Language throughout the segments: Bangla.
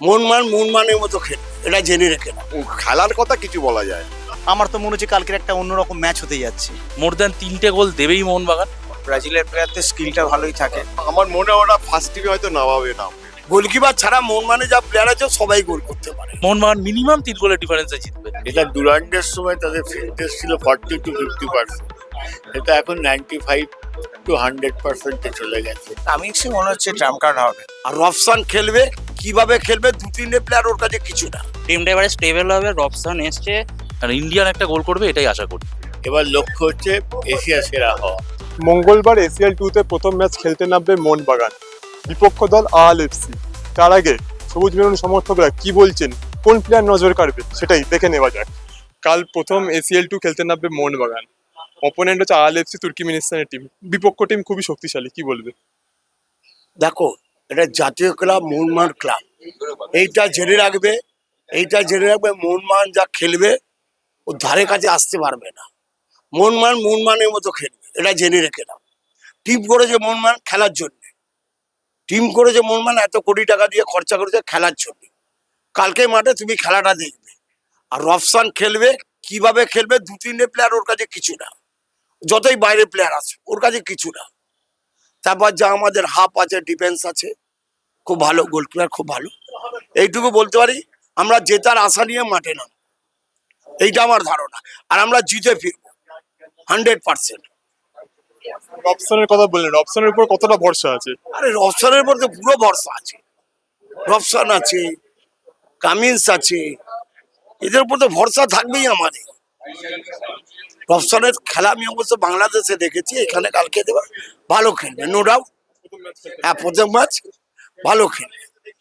মনমান মনমানের মতো খেল। এটা জেনে রেখে না খেলার কথা কিছু বলা যায়। না। আমার তো মনে হচ্ছে কালকের একটা অন্যরকম ম্যাচ হতে যাচ্ছে। মোর দ্যান তিনটে গোল দেবেই মোহনবাগান। ব্রাজিলের প্লেয়ারদের স্কিলটা ভালোই থাকে। আমার মনে হয় ওরা ফার্স্ট টিমে হয়তো নামাবে না। গোলকিপার ছাড়া মনমানে যা প্লেয়ার আছে সবাই গোল করতে পারে। মোহনবাগান মিনিমাম তিন গোলের ডিফারেন্সে জিতবে। এটা দুরান্ডের সময় তাদের ফিটনেস ছিল ফর্টি টু ফিফটি পার্সেন্ট এটা এখন নাইনটি ফাইভ টু হান্ড্রেড পার্সেন্টে চলে গেছে। কামিংসে মনে হচ্ছে ট্রাম্প কার্ড হবে। আর রফসান খেলবে? কীভাবে খেলবে? দু তিনটে প্লেয়ার ওর কাছে কিছু না। টিমটা এবারে স্টেবল হবে রবসান এসছে। আর ইন্ডিয়ান একটা গোল করবে এটাই আশা করি। এবার লক্ষ্য হচ্ছে এশিয়া সেরা হওয়া। মঙ্গলবার এসিএল টুতে প্রথম ম্যাচ খেলতে নামবে মোহনবাগান। বিপক্ষ দল আল এফসি। তার আগে সবুজ মেরুন সমর্থকরা কি বলছেন কোন প্লেয়ার নজর কাড়বে সেটাই দেখে নেওয়া যাক। কাল প্রথম এসিএল টু খেলতে নামবে মোহনবাগান। অপোনেন্ট হচ্ছে আল এফসি তুর্কিমিনিস্তানের টিম বিপক্ষ টিম খুবই শক্তিশালী কি বলবে? দেখো এটা জাতীয় ক্লাব মোহনমান ক্লাব। এইটা জেনে রাখবে, এইটা জেনে রাখবে মোহনমান যা খেলবে, ও ধারে কাছে আসতে পারবে না। মোহনমান মোহনমানের মতো খেলবে, এটা জেনে রেখে নাও টিম করেছে মোহনমান খেলার জন্য। টিম করেছে মোহনমান এত কোটি টাকা দিয়ে খরচা করেছে খেলার জন্য। কালকে মাঠে তুমি খেলাটা দেখবে। আর রফসান খেলবে, কীভাবে খেলবে, দু তিনটে প্লেয়ার ওর কাছে কিছু না। যতই বাইরে প্লেয়ার আছে ওর কাছে কিছু না। তারপর যা আমাদের হাফ আছে ডিফেন্স আছে। খুব ভালো গোলকিপার খুব ভালো। এইটুকু বলতে পারি আমরা জেতার আশা নিয়ে মাঠে নাম। এইটা আমার ধারণা। আর আমরা জিতে ফিরবো। Hundred percent. রবসনের কথা বললেন রবসনের উপর কতটা ভরসা আছে? আরে রফসানের মধ্যে পুরো ভরসা আছে। রফসান আছে কামিন্স আছে এদের উপর তো ভরসা থাকবেই আমাদের। রফসানের খেলা আমি অবশ্য বাংলাদেশে দেখেছি এখানে কালকে দেবা ভালো খেলবে নো ডাউট হ্যাঁ প্রথম ম্যাচ। ভালো খেলে।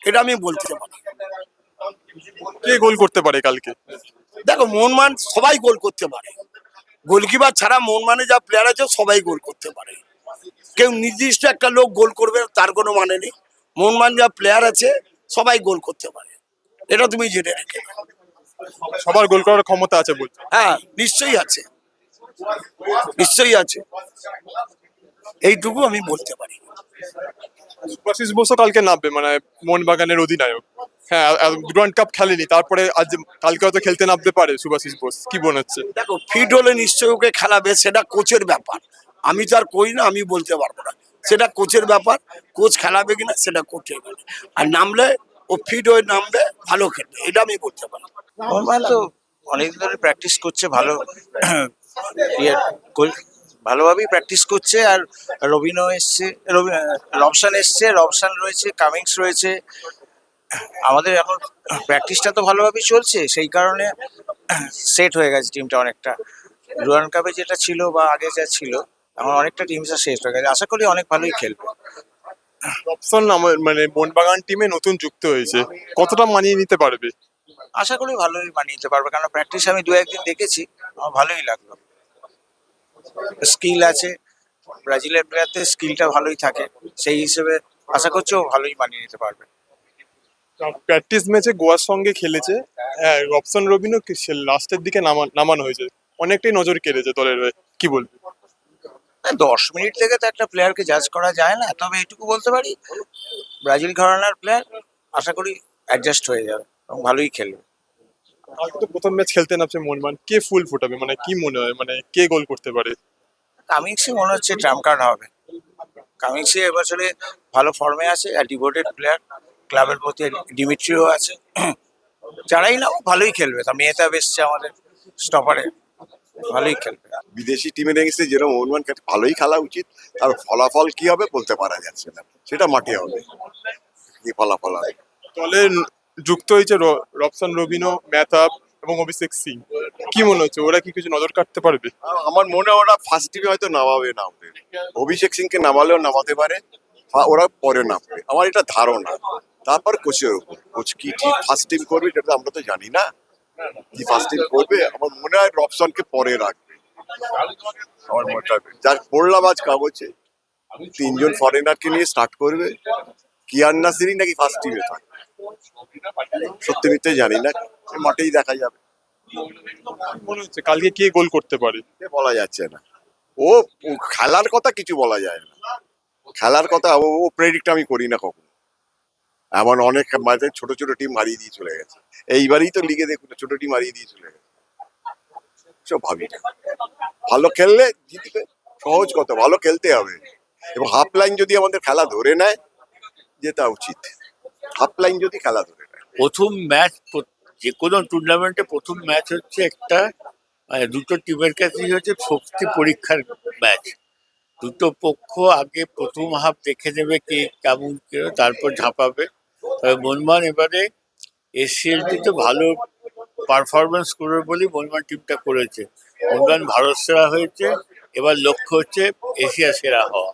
এটা আমি বলতে পারি। কে গোল করতে পারে কালকে? দেখো মোহনমান সবাই গোল করতে পারে। গোলকিপার ছাড়া মোহনমানে যা প্লেয়ার আছে সবাই গোল করতে পারে। কেউ নির্দিষ্ট একটা লোক গোল করবে তার কোনো মানে নেই। মোহনমান যা প্লেয়ার আছে সবাই গোল করতে পারে। এটা তুমি জেনে রেখে। সবার গোল করার ক্ষমতা আছে বলছে? হ্যাঁ নিশ্চয়ই আছে। নিশ্চয়ই আছে। এইটুকু আমি বলতে পারি। সুভাশিস বোসও কালকে নামবে মানে মোহনবাগানের অধিনায়ক। হ্যাঁ ডুরান্ড কাপ খেলেনি তারপরে আজ কালকে হয়তো খেলতে নামতে পারে সুভাশিস বোস কি মনে হচ্ছে? দেখো ফিট হলে নিশ্চয়ই ওকে খেলাবে সেটা কোচের ব্যাপার। আমি তো আর কই না আমি বলতে পারব না। সেটা কোচের ব্যাপার কোচ খেলাবে কিনা সেটা কোচের ব্যাপার আর নামলে ও ফিট হয়ে নামবে ভালো খেলবে এটা আমি বলতে পারি তো অনেক ধরে প্র্যাকটিস করছে ভালো। ইয়ে, গোল- ভালোভাবেই প্র্যাকটিস করছে আর রবিনও এসছে রবি রবসান এসছে রবসান রয়েছে কামিংস রয়েছে। আমাদের এখন প্র্যাকটিসটা তো ভালোভাবেই চলছে সেই কারণে সেট হয়ে গেছে টিমটা অনেকটা। রুয়ান কাপে যেটা ছিল বা আগে যা ছিল এখন অনেকটা টিমটা সেট হয়ে গেছে। আশা করি অনেক ভালোই খেলবে। রবসন আমার মানে মোহনবাগান টিমে নতুন যুক্ত হয়েছে। কতটা মানিয়ে নিতে পারবে? আশা করি ভালোই মানিয়ে নিতে পারবে কারণ প্র্যাকটিস আমি দু একদিন দেখেছি আমার ভালোই লাগল। স্কিল আছে। ব্রাজিলের প্লেয়ারদের স্কিলটা ভালোই থাকে। সেই হিসেবে আশা করছি ও ভালোই মানিয়ে নিতে পারবে। প্র্যাকটিস ম্যাচে গোয়ার সঙ্গে খেলেছে। হ্যাঁ রবসন রবিনও লাস্টের দিকে নামা- নামানো হয়েছে। অনেকটাই নজর কেড়েছে দলের কি বলবে? দশ মিনিট থেকে তো একটা প্লেয়ারকে জাজ করা যায় না। তবে এটুকু বলতে পারি ব্রাজিল ঘরানার প্লেয়ার আশা করি অ্যাডজাস্ট হয়ে যাবে এবং ভালোই খেলবে। কালকে তো প্রথম ম্যাচ খেলতে নামছে মোহনবাগান কে ফুল ফোটাবে? মানে কি মনে হয়? মানে কে গোল করতে পারে? কামিংসে মনে হচ্ছে ট্রাম্প কার্ড হবে। কামিংসে এবছরে ভালো ফর্মে আছে আর ডিভোটেড প্লেয়ার ক্লাবের প্রতি ডিমিট্রিও আছে। যারাই না ভালোই খেলবে। তা মেয়েতাব এসছে আমাদের স্টপারে ভালোই খেলবে। বিদেশি টিমের এগেন্সে যেরকম খেলে ভালোই খেলা উচিত। আর ফলাফল কি হবে বলতে পারা যাচ্ছে না। সেটা মাঠে হবে। কি ফলাফল হবে? দলে ন- যুক্ত হয়েছে রবসন রবিনো ম্যাথাপ এবং অভিষেক সিং। কি মনে হচ্ছে, ওরা কি কিছু নজর কাটতে পারবে? আমার মনে হয় ওরা ফার্স্ট টিমে হয়তো নামাবে না। অভিষেক সিংকে নামালেও নামাতে পারে বা ওরা পরে নামবে। আমার এটা ধারণা। তারপর কোচের উপর। কোচ কি ঠিক ফার্স্ট টিম করবে সেটা আমরা তো জানি না। কি ফার্স্ট টিম করবে? আমার মনে হয় রবসনকে পরে রাখবে। আমার মনে হয়। যার পড়লাম আজ কাগজে। তিনজন ফরেনারকে নিয়ে স্টার্ট করবে। কিয়ান নাসিরি নাকি ফার্স্ট টিমে থাকবে? সত্যি মিথ্যে জানি না মাঠেই দেখা যাবে। মনে হচ্ছে কালকে কে গোল করতে পারে? বলা যাচ্ছে না। ও খেলার কথা কিছু বলা যায় না। খেলার কথা ও প্রেডিক্ট আমি করি না কখনো। এমন অনেক মাঝে ছোট ছোট টিম হারিয়ে দিয়ে চলে গেছে। এইবারই তো লিগে দেখুন ছোট টিম হারিয়ে দিয়ে চলে গেছে। সব ভাবি না। ভালো খেললে জিতবে সহজ কথা ভালো খেলতে হবে। এবং হাফ লাইন যদি আমাদের খেলা ধরে নেয় যেটা উচিত। হাফ লাইন যদি খেলা ধরে প্রথম ম্যাচ যে কোনো টুর্নামেন্টে প্রথম ম্যাচ হচ্ছে একটা মানে দুটো টিমের কাছেই হচ্ছে শক্তি পরীক্ষার ম্যাচ। দুটো পক্ষ আগে প্রথম হাফ দেখে নেবে কে কেমন তারপর ঝাঁপাবে। তবে মনমান এবারে এসিএলটি তো ভালো পারফরমেন্স করবে বলেই মনমান টিমটা করেছে। মনমান ভারত সেরা হয়েছে, এবার লক্ষ্য হচ্ছে এশিয়া সেরা হওয়া।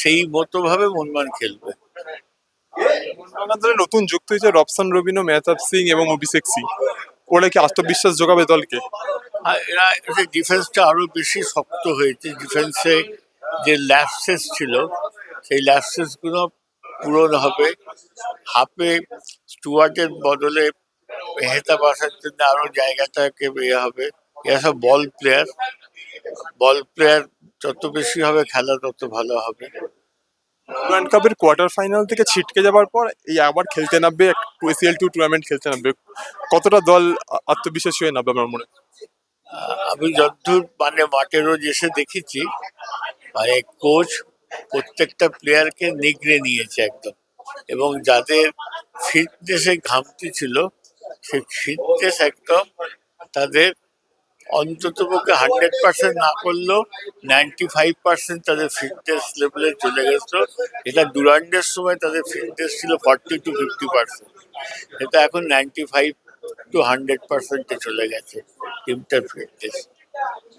সেই মতোভাবে মনমান খেলবে। মোহনবাগান নতুন যুক্ত হয়েছে রবসান রবিনো, মেহতাব সিং এবং অভিষেক সিং। ওরা কি আত্মবিশ্বাস যোগাবে দলকে? আর এরা ডিফেন্সটা আরও বেশি শক্ত হয়েছে। ডিফেন্সে যে ল্যাপসেস ছিল, সেই ল্যাপসেসগুলো পূরণ হবে। হাফে স্টুয়ার্টের বদলে মেহতা আসার জন্য আরও জায়গাটাকে ইয়ে হবে। এরা সব বল প্লেয়ার বল প্লেয়ার যত বেশি হবে, খেলা তত ভালো হবে। ওয়ার্ল্ড কাপের কোয়ার্টার ফাইনাল থেকে ছিটকে যাবার পর এই আবার খেলতে নামবে এসিএল টু টুর্নামেন্ট খেলতে নামবে। কতটা দল আত্মবিশ্বাসী হয়ে নামবে আমার মনে আমি যতদূর মানে মাঠে রোজ এসে দেখেছি মানে কোচ প্রত্যেকটা প্লেয়ারকে নিগড়ে নিয়েছে একদম। এবং যাদের ফিটনেসে ঘামতি ছিল, সেই ফিটনেস একদম তাদের অন্তত পক্ষে হান্ড্রেড পার্সেন্ট না করলেও নাইনটি ফাইভ পার্সেন্ট তাদের ফিটনেস লেভেলে চলে গেছিল। এটা ডুরান্ডের সময় তাদের ফিটনেস ছিল ফর্টি টু ফিফটি পার্সেন্ট। এটা এখন নাইনটি ফাইভ টু হান্ড্রেড পার্সেন্টে চলে গেছে টিমটার ফিটনেস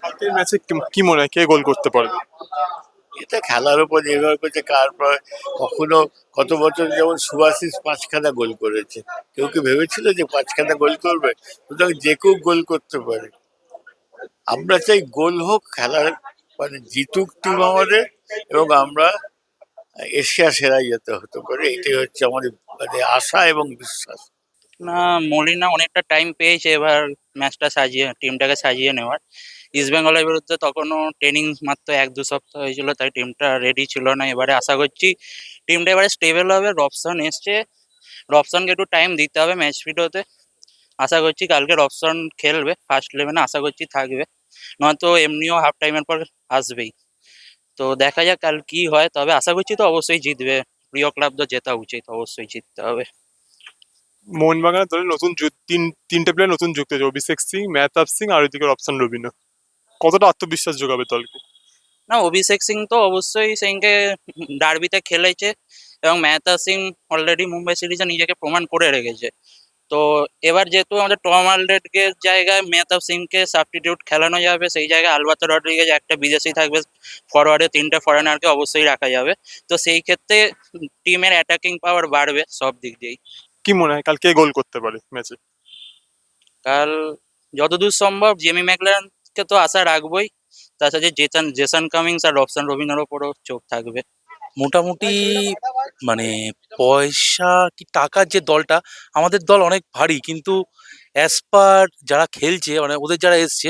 কালকের ম্যাচে কি মনে হয়? কে গোল করতে পারবে এটা খেলার উপর নির্ভর করছে কার কখনো কত বছর যেমন সুভাশিস পাঁচখানা গোল করেছে। কেউ কি ভেবেছিল যে পাঁচখানা গোল করবে? সুতরাং যে কেউ গোল করতে পারে। আমরা চাই গোল হোক, খেলার মানে জিতুক টিম আমাদের এবং আমরা এশিয়া সেরা যেতে হতে পারে, এটাই হচ্ছে আমাদের মানে আশা এবং বিশ্বাস। না, মলিনা অনেকটা টাইম পেয়েছে এবার ম্যাচটা সাজিয়ে টিমটাকে সাজিয়ে নেওয়ার। ইস্ট বেঙ্গলের বিরুদ্ধে তখনও ট্রেনিং মাত্র এক দু সপ্তাহ হয়েছিল, তাই টিমটা রেডি ছিল না। এবারে আশা করছি টিমটা এবারে স্টেবল হবে। রবসন এসছে। রবসনকে একটু টাইম দিতে হবে ম্যাচ ফিট হতে আশা করছি কালকে রবসন খেলবে ফার্স্ট ইলেভেনে আশা করছি থাকবে। নয়তো এমনিও হাফ টাইমের পর আসবেই। তো দেখা যাক কাল কি হয় তবে আশা করছি তো অবশ্যই জিতবে। প্রিয় ক্লাব তো জেতা উচিত অবশ্যই জিততে হবে। মোহনবাগানের দলে নতুন তিন তিনটে প্লেয়ার নতুন যুক্ত হয়েছে অভিষেক সিং মেহতাব সিং আর ওইদিকে রবসান রবিনো কতটা আত্মবিশ্বাস যোগাবে দলকে? না অভিষেক সিং তো অবশ্যই সিংকে ডার্বিতে খেলেছে এবং মেহতা সিং অলরেডি মুম্বাই সিরিজে নিজেকে প্রমাণ করে রেখেছে। তো এবার যেহেতু আমাদের টম আলডেটকে জায়গায় মেহতাব সিংকে সাবস্টিটিউট খেলানো যাবে সেই জায়গায় আলবাতো রড্রিগেজ একটা বিদেশি থাকবে ফরওয়ার্ডে তিনটে ফরেনারকে অবশ্যই রাখা যাবে। তো সেই ক্ষেত্রে টিমের অ্যাটাকিং পাওয়ার বাড়বে সব দিক দিয়েই। কি মনে হয় কাল কে গোল করতে পারে ম্যাচে কাল যতদূর সম্ভব জেমি ম্যাকলারনকে তো আশা রাখবোই। তার সাথে জেসন জেসন কামিংস আর রবসান রবিনের ওপরও চোখ থাকবে। মোটামুটি মানে পয়সা কি টাকার যে দলটা, আমাদের দল অনেক ভারী। কিন্তু অ্যাজ পার যারা খেলছে মানে ওদের যারা এসছে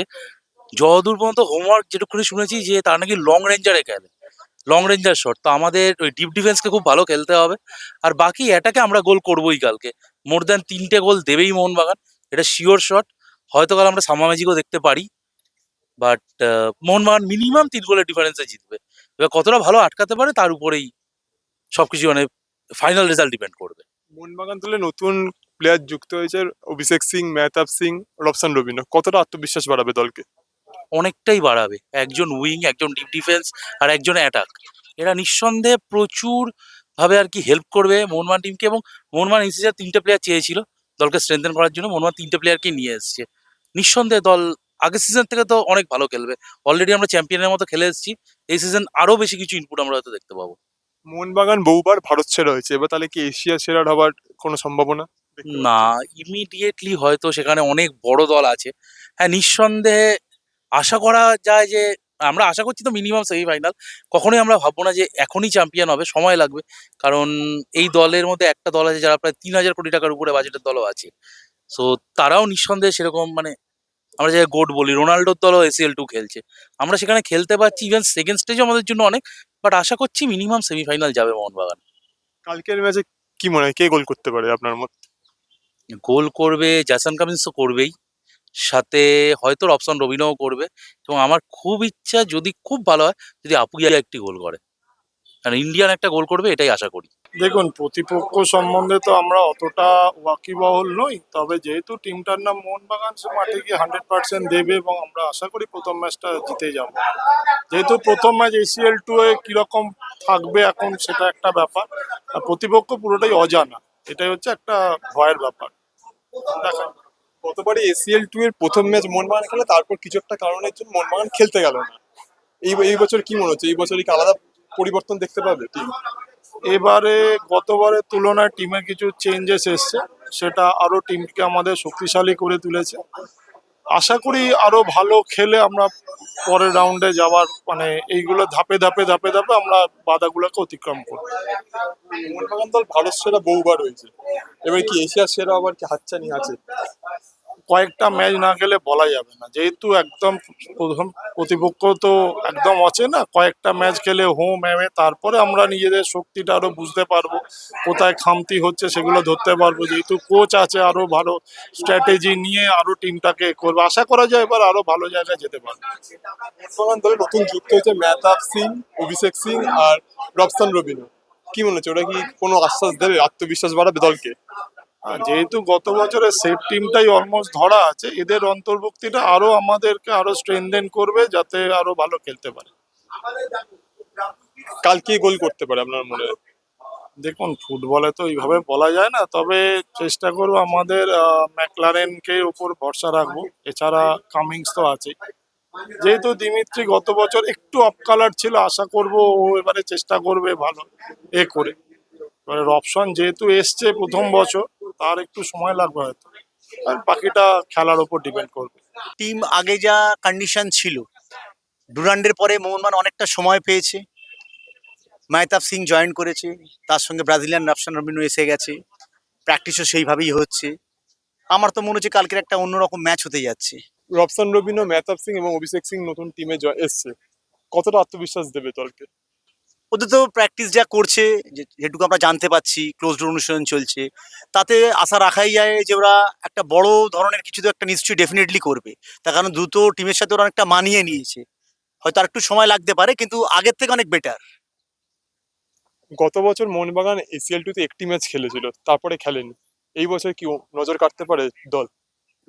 যতদূর পর্যন্ত হোমওয়ার্ক যেটুকুনি শুনেছি যে তারা নাকি লং রেঞ্জারে খেলে। লং রেঞ্জার শট তো আমাদের ওই ডিপ ডিফেন্সকে খুব ভালো খেলতে হবে। আর বাকি এটাকে আমরা গোল করবোই কালকে। মোর দ্যান তিনটে গোল দেবেই মোহনবাগান। এটা শিওর শট হয়তো কাল আমরা সামা ম্যাজিকও দেখতে পারি। বাট মোহনবাগান মিনিমাম তিন গোলের ডিফারেন্সে জিতবে। এবার কতটা ভালো আটকাতে পারে তার উপরেই সবকিছু মানে ফাইনাল রেজাল্ট ডিপেন্ড করবে। মোহনবাগান দলে নতুন প্লেয়ার যুক্ত হয়েছে অভিষেক সিং মেহতাব সিং রবসান রবীন্দ্র। কতটা আত্মবিশ্বাস বাড়াবে দলকে? অনেকটাই বাড়াবে। একজন উইং একজন ডিপ ডিফেন্স আর একজন অ্যাটাক এরা নিঃসন্দেহে প্রচুর ভাবে আর কি হেল্প করবে মোহনবাগান টিমকে এবং মোহনবাগান এই সিজন তিনটে প্লেয়ার চেয়েছিল দলকে স্ট্রেংথেন করার জন্য। মোহনবাগান তিনটে প্লেয়ারকে নিয়ে এসেছে। নিঃসন্দেহে দল আগের সিজন থেকে তো অনেক ভালো খেলবে। অলরেডি আমরা চ্যাম্পিয়নের মতো খেলে এসেছি। এই সিজন আরও বেশি কিছু ইনপুট আমরা হয়তো দেখতে পাবো। মোহনবাগান বহুবার ভারত সেরা হয়েছে। এবার তাহলে কি এশিয়া সেরার হবার কোনো সম্ভাবনা না ইমিডিয়েটলি হয়তো সেখানে অনেক বড় দল আছে। হ্যাঁ নিঃসন্দেহে আশা করা যায় যে আমরা আশা করছি তো মিনিমাম সেমিফাইনাল কখনোই আমরা ভাববো না যে এখনই চ্যাম্পিয়ন হবে সময় লাগবে। কারণ এই দলের মধ্যে একটা দল আছে যারা প্রায় তিন হাজার কোটি টাকার উপরে বাজেটের দলও আছে। সো তারাও নিঃসন্দেহে সেরকম মানে আমরা যে গোট বলি রোনাল্ডোর দলও এসিএল টু খেলছে। আমরা সেখানে খেলতে পারছি ইভেন সেকেন্ড স্টেজও আমাদের জন্য অনেক বাট আশা করছি মিনিমাম সেমিফাইনাল যাবে মোহনবাগান। কালকের ম্যাচে কি মনে হয়? কে গোল করতে পারে আপনার মত? গোল করবে জ্যাসন কামিন্স তো করবেই। সাথে হয়তো অপশন রবিনও করবে। এবং আমার খুব ইচ্ছা যদি খুব ভালো হয় যদি আপুইয়া একটি গোল করে। কারণ ইন্ডিয়ান একটা গোল করবে এটাই আশা করি। দেখুন প্রতিপক্ষ সম্বন্ধে তো আমরা অতটা ওয়াকিবহল নই তবে যেহেতু টিমটার নাম মোহনবাগান সে মাঠে গিয়ে হান্ড্রেড পার্সেন্ট দেবে এবং আমরা আশা করি প্রথম ম্যাচটা জিতে যাব। যেহেতু প্রথম ম্যাচ এসিএল টু এ কীরকম থাকবে এখন সেটা একটা ব্যাপার আর প্রতিপক্ষ পুরোটাই অজানা এটাই হচ্ছে একটা ভয়ের ব্যাপার। দেখা। গতবারে এসিএল টু এর প্রথম ম্যাচ মোহনবাগান খেলে তারপর কিছু একটা কারণের জন্য মোহনবাগান খেলতে গেল না। এই এই বছর কি মনে হচ্ছে? এই বছর কি আলাদা পরিবর্তন দেখতে পাবে? টিম এবারে গতবারের তুলনায় টিমে কিছু চেঞ্জেস এসছে। সেটা আরও টিমকে আমাদের শক্তিশালী করে তুলেছে। আশা করি আরও ভালো খেলে আমরা পরের রাউন্ডে যাওয়ার মানে এইগুলো ধাপে ধাপে ধাপে ধাপে আমরা বাধাগুলোকে অতিক্রম করব। মোহনবাগান দল ভারত সেরা বহুবার হয়েছে। এবার কি এশিয়ার সেরা আবার কি হাতছানি আছে? কয়েকটা ম্যাচ না গেলে বলা যাবে না। যেহেতু একদম প্রথম প্রতিপক্ষ তো একদম অচেনা কয়েকটা ম্যাচ খেলে হোম অ্যাওয়ে তারপরে আমরা নিজেদের শক্তিটা আরও বুঝতে পারব, কোথায় খামতি হচ্ছে সেগুলো ধরতে পারব। যেহেতু কোচ আছে আরও ভালো স্ট্র্যাটেজি নিয়ে আরও টিমটাকে করবে। আশা করা যায় এবার আরও ভালো জায়গায় যেতে পারবে। বর্তমান দলে নতুন যুক্ত হয়েছে মেহতাব সিং, অভিষেক সিং আর রবসান রবিনো। কি মনে হচ্ছে? ওরা কি কোনো আশ্বাস দেবে, আত্মবিশ্বাস বাড়াবে দলকে? যেহেতু গত বছরের সেফ টিমটাই অলমোস্ট ধরা আছে এদের অন্তর্ভুক্তিটা আরও আমাদেরকে আরও স্ট্রেনদেন করবে যাতে আরও ভালো খেলতে পারে। কালকে গোল করতে পারে আপনার মনে দেখুন ফুটবলে তো এইভাবে বলা যায় না তবে চেষ্টা করব আমাদের ম্যাকলারেনকে উপর ভরসা রাখব। এছাড়া কামিংস তো আছে। যেহেতু দিমিত্রি গত বছর একটু অফ কালার ছিল আশা করব ও এবারে চেষ্টা করবে ভালো এ করে। এবারে অপশন যেহেতু এসছে প্রথম বছর তার একটু সময় লাগবে হয়তো। আর বাকিটা খেলার উপর ডিপেন্ড করবে। টিম আগে যা কন্ডিশন ছিল ডুরান্ডের পরে মোহনবাগান অনেকটা সময় পেয়েছে। মাহতাব সিং জয়েন করেছে তার সঙ্গে ব্রাজিলিয়ান রাফসান রবিনো এসে গেছে। প্র্যাকটিসও সেইভাবেই হচ্ছে। আমার তো মনে হচ্ছে কালকের একটা অন্যরকম ম্যাচ হতে যাচ্ছে। রবসান রবিনো মেহতাব সিং এবং অভিষেক সিং নতুন টিমে এসছে। কতটা আত্মবিশ্বাস দেবে দলকে ওদের তো প্র্যাকটিস যা করছে যেটুকু আমরা জানতে পাচ্ছি ক্লোজ অনুশীলন চলছে, তাতে আশা রাখাই যায় যে ওরা একটা বড় ধরনের কিছু তো একটা নিশ্চয়ই ডেফিনেটলি করবে। তার কারণ দুটো টিমের সাথে ওরা অনেকটা মানিয়ে নিয়েছে। হয়তো আর একটু সময় লাগতে পারে, কিন্তু আগের থেকে অনেক বেটার গত বছর মোহনবাগান এসিএল টুতে একটি ম্যাচ খেলেছিল, তারপরে খেলেনি। এই বছর কি নজর কাটতে পারে দল?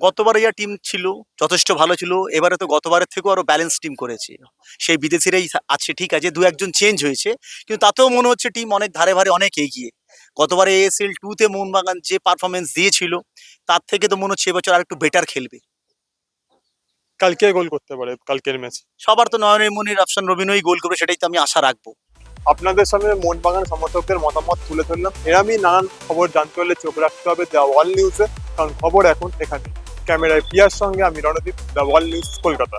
গতবারে যা টিম ছিল যথেষ্ট ভালো ছিল। এবারে তো গতবারের থেকেও আরও ব্যালেন্স টিম করেছে। সেই বিদেশিরাই আছে ঠিক আছে দু একজন চেঞ্জ হয়েছে কিন্তু তাতেও মনে হচ্ছে টিম অনেক ধারে ভারে অনেক এগিয়ে। গতবারে এএসএল টুতে মোহনবাগান যে পারফরমেন্স দিয়েছিল তার থেকে তো মনে হচ্ছে এবছর আর একটু বেটার খেলবে। কালকে গোল করতে পারে কালকের ম্যাচ সবার তো নয়নের মনির অপশন রবিনই গোল করবে সেটাই তো আমি আশা রাখব। আপনাদের সামনে মোহনবাগান সমর্থকদের মতামত তুলে ধরলাম। এরমই নানান খবর জানতে হলে চোখ রাখতে হবে দ্য ওয়াল নিউজে কারণ খবর এখন এখানে ক্যামেরায় পিয়ার সঙ্গে আমি Randeep the wall news Kolkata.